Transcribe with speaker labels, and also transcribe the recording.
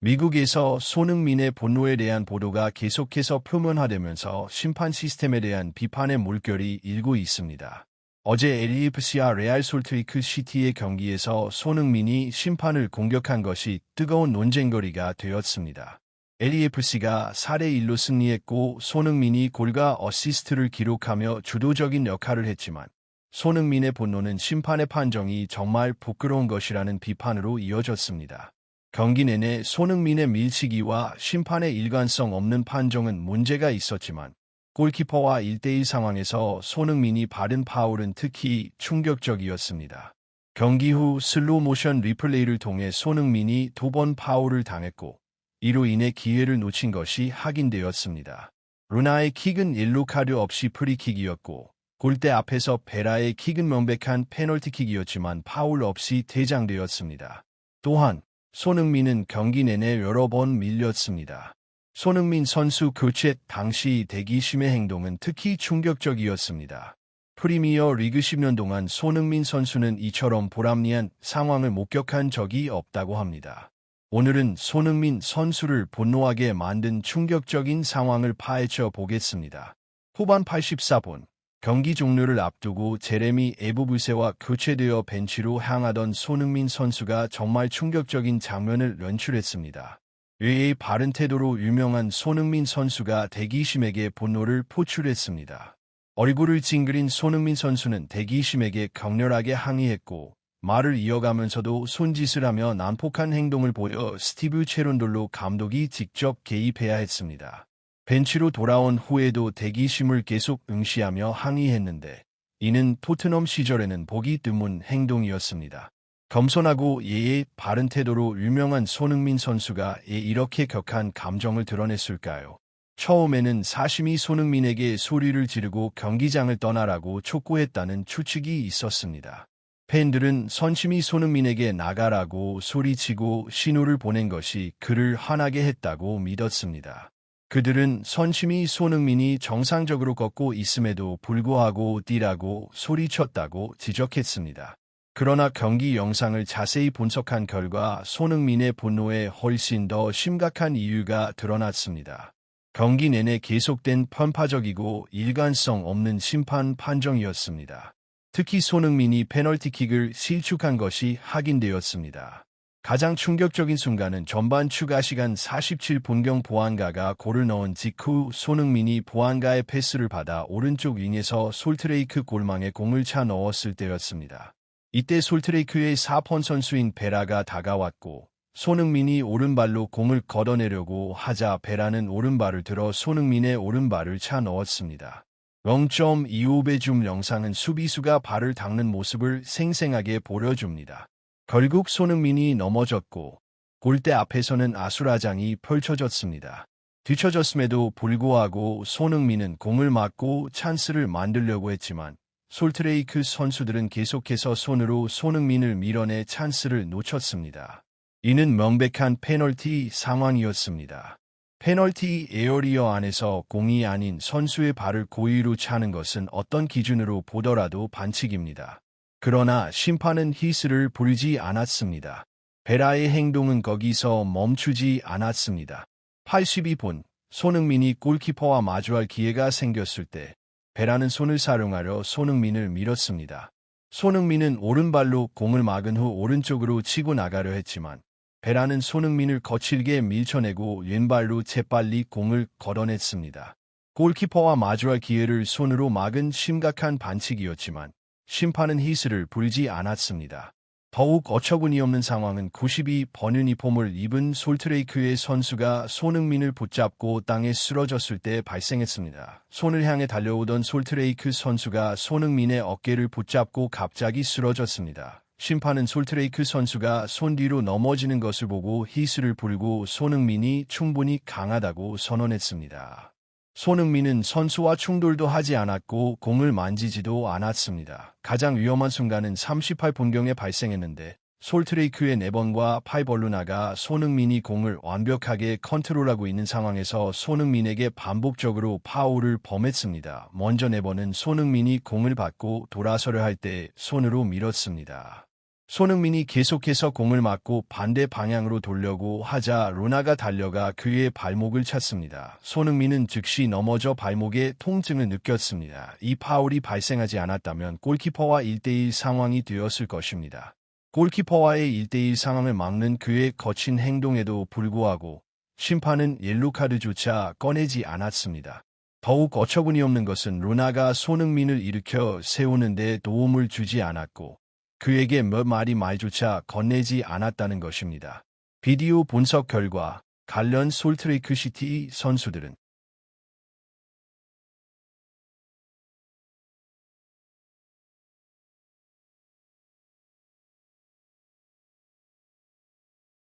Speaker 1: 미국에서 손흥민의 분노에 대한 보도가 계속해서 표면화되면서 심판 시스템에 대한 비판의 물결이 일고 있습니다. 어제 LAFC와 레알 솔트레이크 시티의 경기에서 손흥민이 심판을 공격한 것이 뜨거운 논쟁거리가 되었습니다. LAFC가 4대1로 승리했고 손흥민이 골과 어시스트를 기록하며 주도적인 역할을 했지만 손흥민의 분노는 심판의 판정이 정말 부끄러운 것이라는 비판으로 이어졌습니다. 경기 내내 손흥민의 밀치기와 심판의 일관성 없는 판정은 문제가 있었지만 골키퍼와 1대1 상황에서 손흥민이 받은 파울은 특히 충격적이었습니다. 경기 후 슬로우 모션 리플레이를 통해 손흥민이 두 번 파울을 당했고 이로 인해 기회를 놓친 것이 확인되었습니다. 루나의 킥은 일루 카드 없이 프리킥이었고 골대 앞에서 베라의 킥은 명백한 페널티킥이었지만 파울 없이 퇴장되었습니다. 또한 손흥민은 경기 내내 여러 번 밀렸습니다. 손흥민 선수 교체 당시 대기심의 행동은 특히 충격적이었습니다. 프리미어 리그 10년 동안 손흥민 선수는 이처럼 보람리한 상황을 목격한 적이 없다고 합니다. 오늘은 손흥민 선수를 분노하게 만든 충격적인 상황을 파헤쳐 보겠습니다. 후반 84분 경기 종료를 앞두고 제레미 에브부세와 교체되어 벤치로 향하던 손흥민 선수가 정말 충격적인 장면을 연출했습니다. 의의 바른 태도로 유명한 손흥민 선수가 대기심에게 분노를 포출했습니다. 얼굴을 찡그린 손흥민 선수는 대기심에게 격렬하게 항의했고 말을 이어가면서도 손짓을 하며 난폭한 행동을 보여 스티브 체론돌로 감독이 직접 개입해야 했습니다. 벤치로 돌아온 후에도 대기심을 계속 응시하며 항의했는데 이는 토트넘 시절에는 보기 드문 행동이었습니다. 겸손하고 예의 바른 태도로 유명한 손흥민 선수가 왜 이렇게 격한 감정을 드러냈을까요? 처음에는 사심이 손흥민에게 소리를 지르고 경기장을 떠나라고 촉구했다는 추측이 있었습니다. 팬들은 선심이 손흥민에게 나가라고 소리치고 신호를 보낸 것이 그를 화나게 했다고 믿었습니다. 그들은 선심이 손흥민이 정상적으로 걷고 있음에도 불구하고 뛰라고 소리쳤다고 지적했습니다. 그러나 경기 영상을 자세히 분석한 결과 손흥민의 분노에 훨씬 더 심각한 이유가 드러났습니다. 경기 내내 계속된 편파적이고 일관성 없는 심판 판정이었습니다. 특히 손흥민이 페널티킥을 실축한 것이 확인되었습니다. 가장 충격적인 순간은 전반 추가 시간 47분경 보안가가 골을 넣은 직후 손흥민이 보안가의 패스를 받아 오른쪽 윙에서 솔트레이크 골망에 공을 차 넣었을 때였습니다. 이때 솔트레이크의 4번 선수인 베라가 다가왔고 손흥민이 오른발로 공을 걷어내려고 하자 베라는 오른발을 들어 손흥민의 오른발을 차 넣었습니다. 0.25배 줌 영상은 수비수가 발을 닦는 모습을 생생하게 보여줍니다. 결국 손흥민이 넘어졌고 골대 앞에서는 아수라장이 펼쳐졌습니다. 뒤쳐졌음에도 불구하고 손흥민은 공을 맞고 찬스를 만들려고 했지만 솔트레이크 선수들은 계속해서 손으로 손흥민을 밀어내 찬스를 놓쳤습니다. 이는 명백한 페널티 상황이었습니다. 페널티 에어리어 안에서 공이 아닌 선수의 발을 고의로 차는 것은 어떤 기준으로 보더라도 반칙입니다. 그러나 심판은 히스를 부리지 않았습니다. 베라의 행동은 거기서 멈추지 않았습니다. 82분 손흥민이 골키퍼와 마주할 기회가 생겼을 때 베라는 손을 사용하려 손흥민을 밀었습니다. 손흥민은 오른발로 공을 막은 후 오른쪽으로 치고 나가려 했지만 베라는 손흥민을 거칠게 밀쳐내고 왼발로 재빨리 공을 걷어냈습니다. 골키퍼와 마주할 기회를 손으로 막은 심각한 반칙이었지만 심판은 히스를 불지 않았습니다. 더욱 어처구니 없는 상황은 92번 유니폼을 입은 솔트레이크의 선수가 손흥민을 붙잡고 땅에 쓰러졌을 때 발생했습니다. 손을 향해 달려오던 솔트레이크 선수가 손흥민의 어깨를 붙잡고 갑자기 쓰러졌습니다. 심판은 솔트레이크 선수가 손 뒤로 넘어지는 것을 보고 히스를 불고 손흥민이 충분히 강하다고 선언했습니다. 손흥민은 선수와 충돌도 하지 않았고 공을 만지지도 않았습니다. 가장 위험한 순간은 38분경에 발생했는데 솔트레이크의 4번과 파이벌루나가 손흥민이 공을 완벽하게 컨트롤하고 있는 상황에서 손흥민에게 반복적으로 파울을 범했습니다. 먼저 4번은 손흥민이 공을 받고 돌아서려 할 때 손으로 밀었습니다. 손흥민이 계속해서 공을 맞고 반대 방향으로 돌려고 하자 루나가 달려가 그의 발목을 찼습니다. 손흥민은 즉시 넘어져 발목에 통증을 느꼈습니다. 이 파울이 발생하지 않았다면 골키퍼와 1대1 상황이 되었을 것입니다. 골키퍼와의 1대1 상황을 막는 그의 거친 행동에도 불구하고 심판은 옐로카드조차 꺼내지 않았습니다. 더욱 어처구니 없는 것은 루나가 손흥민을 일으켜 세우는데 도움을 주지 않았고 그에게 몇 마디 말조차 건네지 않았다는 것입니다. 비디오 분석 결과 관련 솔트레이크 시티 선수들은